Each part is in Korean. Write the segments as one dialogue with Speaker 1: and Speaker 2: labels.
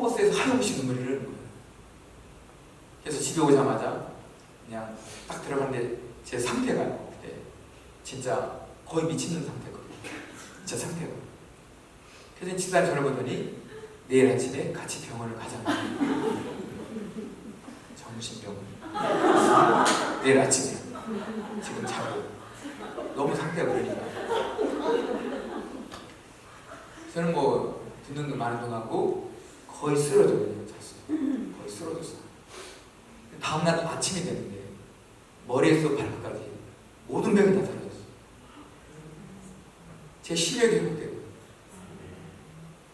Speaker 1: 버스에서 하염없이 눈물이 흐르는 거예요. 그래서 집에 오자마자 그냥 딱 들어갔는데 제 상태가 그때 진짜 거의 미치는 상태거든요. 진짜 상태가. 그래서 집사람 전화 보더니 내일 아침에 같이 병원을 가자고. 정신병원. 내일 아침에 지금 자고 너무 상태가 그러니까. 저는 뭐 듣는 거 많은 동안고 거의. 잤어요. 거의 쓰러졌어요. 다음날 아침이 됐는데 머리에서 발끝까지 모든 병이 다 사라졌어요. 제 시력이 회복되고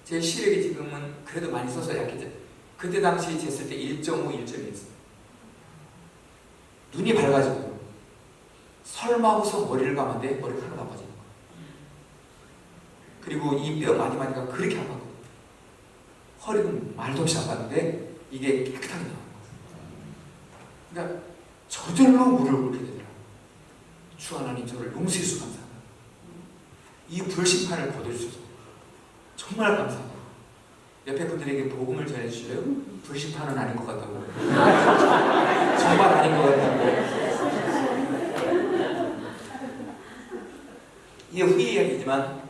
Speaker 1: 제 시력이 지금은 그래도 많이 써서 약해져. 그때 당시 쟀을 때 1.5, 1.2였어요. 눈이 밝아지고 설마 하고서 머리를 감았는데 머리가 하나도 안 빠지는 거예요. 그리고 이뼈 많이가 그렇게 아팠거든요. 허리는 말도 없이 아팠는데 이게 깨끗하게 나와요. 그러니까 저절로 물을 끓게 되더라고요. 주 하나님 저를 용서해 주셔서 감사합니다. 이 불심판을 거둬주셔서 정말 감사합니다. 옆에 분들에게 복음을 전해주실래요? 불심판은 아닌 것 같다고. 정말 아닌 것 같다고. 이게 후의 이야기지만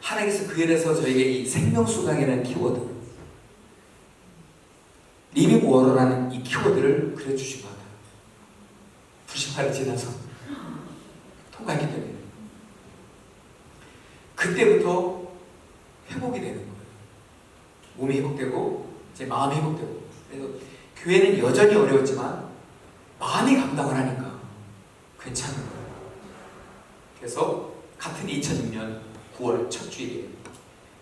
Speaker 1: 하나님께서 그에 대해서 저에게 이 생명수강이라는 키워드 워러라는 이 키워드를 그려주신 것 같아요. 불심판을 지나서 통과했기 때문에 그때부터 회복이 되는 거예요. 몸이 회복되고 제 마음이 회복되고 그래서 교회는 여전히 어려웠지만 마음이 감당을 하니까 괜찮은 거예요. 그래서 같은 2006년 9월 첫 주일에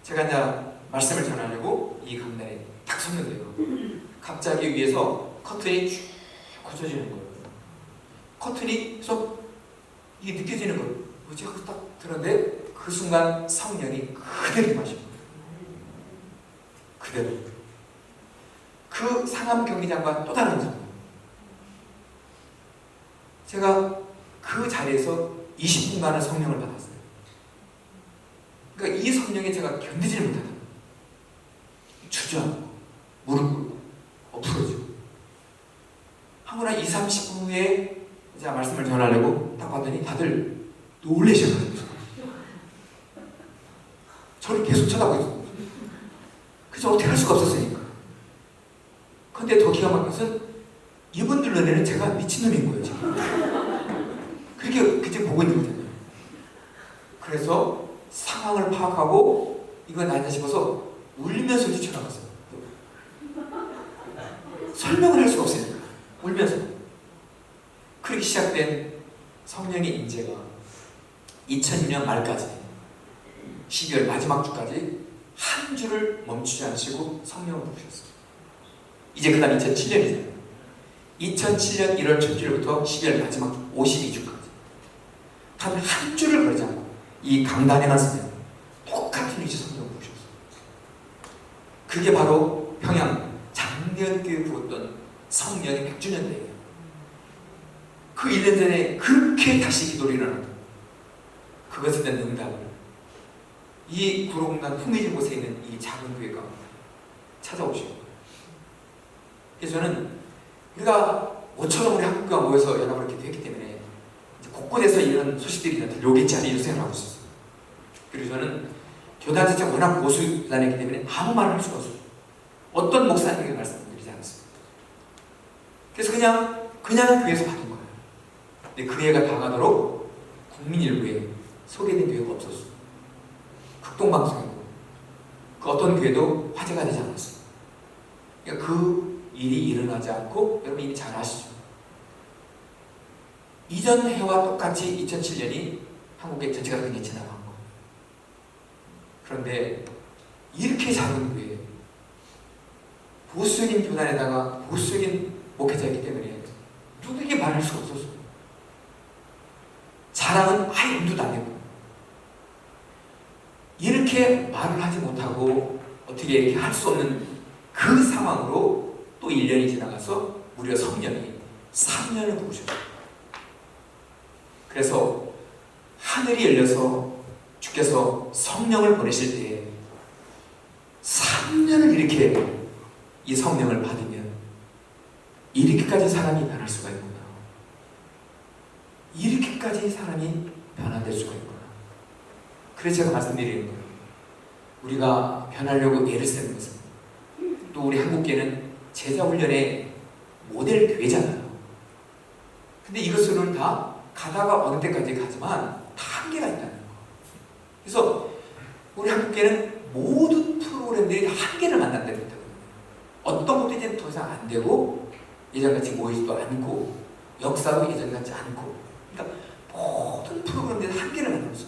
Speaker 1: 제가 이제 말씀을 전하려고 이 강단에 딱 섰는데요. 갑자기 위에서 커튼이 쭉 걷어지는 거예요. 커튼이 그래서 이게 느껴지는 거예요. 뭐지 딱 들었는데 그 순간 성령이 그대로 거예요. 그대로. 그 상암 경기장과 또 다른 성령. 제가 그 자리에서 20분간의 성령을 받았어요. 그러니까 이 성령에 제가 견디지를 못하다. 주저앉고 무릎 꿇고 엎어지고 하고 나 2, 30분 후에 제가 말씀을 전하려고 딱 봤더니 다들 놀래셔가지고 저를 계속 쳐다보고. 그래서 어떻게 할 수가 없었으니까. 근데 더 기가 막힌 것은 이분들 눈에는 제가 미친놈인 거예요, 지금. 그렇게 그때 보고 있는 거잖아요. 그래서 상황을 파악하고 이건 아니다 싶어서 울면서 뛰쳐나갔어요. 설명을 할 수가 없으니까 울면서 그렇게 시작된 성령의 인재가 2002년 말까지 12월 마지막 주까지 한 주를 멈추지 않으시고 성령을 부으셨어요. 이제 그 다음 2007년이잖아요. 2007년 1월 첫 주일부터 12월 마지막 52주까지 단 한 주를 그러지 않고 이 강단에 똑같은 이제 성령을 부으셨어요. 그게 바로 평양 장년교회 부었던 성령의 100주년 대회예요. 그 1년 전에 그렇게 다시 기도를 일어났다. 그것에 대한 응답을 이 구로공단 후미진 곳에 있는 이 작은 교회가 찾아오시고 그래서 저는 우리가 모처럼 우리 한국과 모여서 연합을 이렇게 했기 때문에 곳곳에서 이런 소식들이 들려오겠지 하는 이런 생각을 하고 있었어요. 그리고 저는 교단 자체가 워낙 보수단이기 때문에 아무 말을 할 수가 없어요. 어떤 목사님에게 말씀드리지 않았어요. 그래서 그냥 그냥 교회에서 거예요. 근데 그 애가 당하도록 국민일보에 소개된 교회가 없었어요. 극동방송이고 그 어떤 교회도 화제가 되지 않았어요. 그러니까 그 일이 일어나지 않고 여러분 이미 잘 아시죠. 이전 해와 똑같이 2007년이 한국의 전체가 그렇게 지나간 거예요. 그런데 이렇게 작은 교회 보수적인 교단에다가 보수적인 목회자이기 때문에 누구에게 말할 수가 없었어 요. 자랑은 아예 엄두도 안 내고 이렇게 말을 하지 못하고 어떻게 이렇게 할 수 없는 그 상황으로 또 1년이 지나가서 무려 성령이 3년을 부으셨어요. 그래서 하늘이 열려서 주께서 성령을 보내실 때 3년을 이렇게 이 성령을 받으면 이렇게까지 사람이 변할 수가 있구 나. 이렇게까지 사람이 변화될 수가 있구나. 그래서 제가 말씀드리는 거예요. 우리가 변하려고 애를 쓰는 것은 또 우리 한국계는 제자훈련의 모델 교회잖아요. 근데 이것은 다 가다가 어느 때까지 가지만 다 한계가 있다는 거. 그래서 우리 한국계는 모든 프로그램들이 다 한계를 만난다는 거예요. 어떤 것도 이제 더 이상 안 되고 예전같이 모이지도 않고 역사도 예전 같지 않고 그러니까 모든 프로그램들이 한계를 만들었어.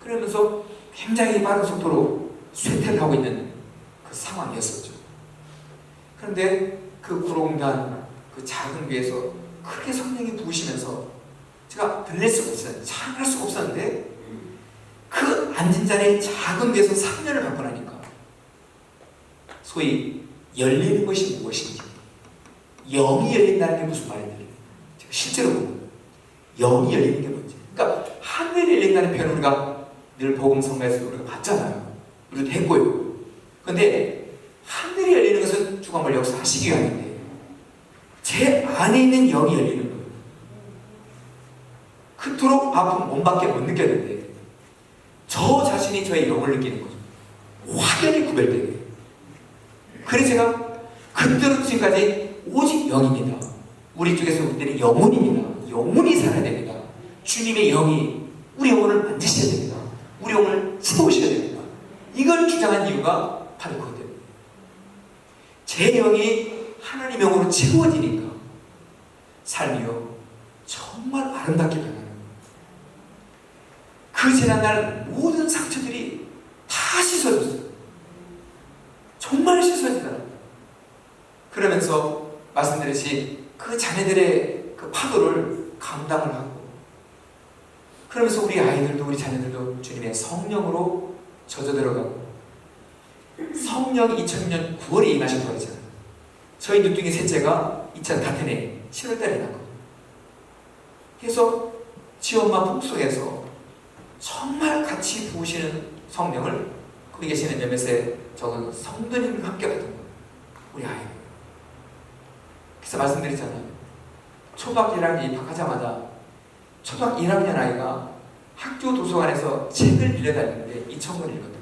Speaker 1: 그러면서 굉장히 빠른 속도로 쇠퇴를 하고 있는 그 상황이었었죠. 그런데 그 구롱단 그 작은 교회에서 크게 성령이 부으시면서 제가 들릴 수가 없어요. 찬할 수가 없었는데 그 앉은 자리에 작은 데서 3년을 받고 나니까 소위 열리는 것이 무엇인지 영이 열린다는 게 무슨 말인지 제가 실제로 보면 영이 열리는 게 뭔지 그러니까 하늘이 열린다는 표현을 우리가 늘 복음 성가에서 우리가 봤잖아요 우리도 했고요 근데 하늘이 열리는 것은 뭘 역사하시기 위함인데 제 안에 있는 영이 열리는 그토록 아픈 몸밖에 못 느꼈는데 저 자신이 저의 영을 느끼는 거죠. 확연히 구별되게. 그래서 제가 그때로 지금까지 오직 영입니다. 우리 쪽에서 볼 때는 영혼입니다. 영혼이 살아야 됩니다. 주님의 영이 우리 영혼을 만지셔야 됩니다. 우리 영혼을 채우셔야 됩니다. 이걸 주장한 이유가 바로 그거예요. 제 영이 하나님 영으로 채워지니까 삶이요 정말 아름답게 변하는. 그 지난날 모든 상처들이 다 씻어졌어요. 정말 씻어지더라고요. 그러면서 말씀드렸듯이 그 자녀들의 그 파도를 감당을 하고 그러면서 우리 아이들도 우리 자녀들도 주님의 성령으로 젖어 들어가고 성령이 2000년 9월에 임하신 거잖아요. 저희 누뚱이 셋째가 2000 같은 해 7월달에 났거든요. 그래서 지엄마 품속에서 정말 같이 부으시는 성령을 거기 계시는 몇몇의 적은 성도님과 함께 받은 거예요. 우리 아이. 그래서 말씀드렸잖아요. 초등학교 1학년 입학하자마자 초등학교 1학년 아이가 학교 도서관에서 책을 빌려다니는데 2천 권을 읽었대요.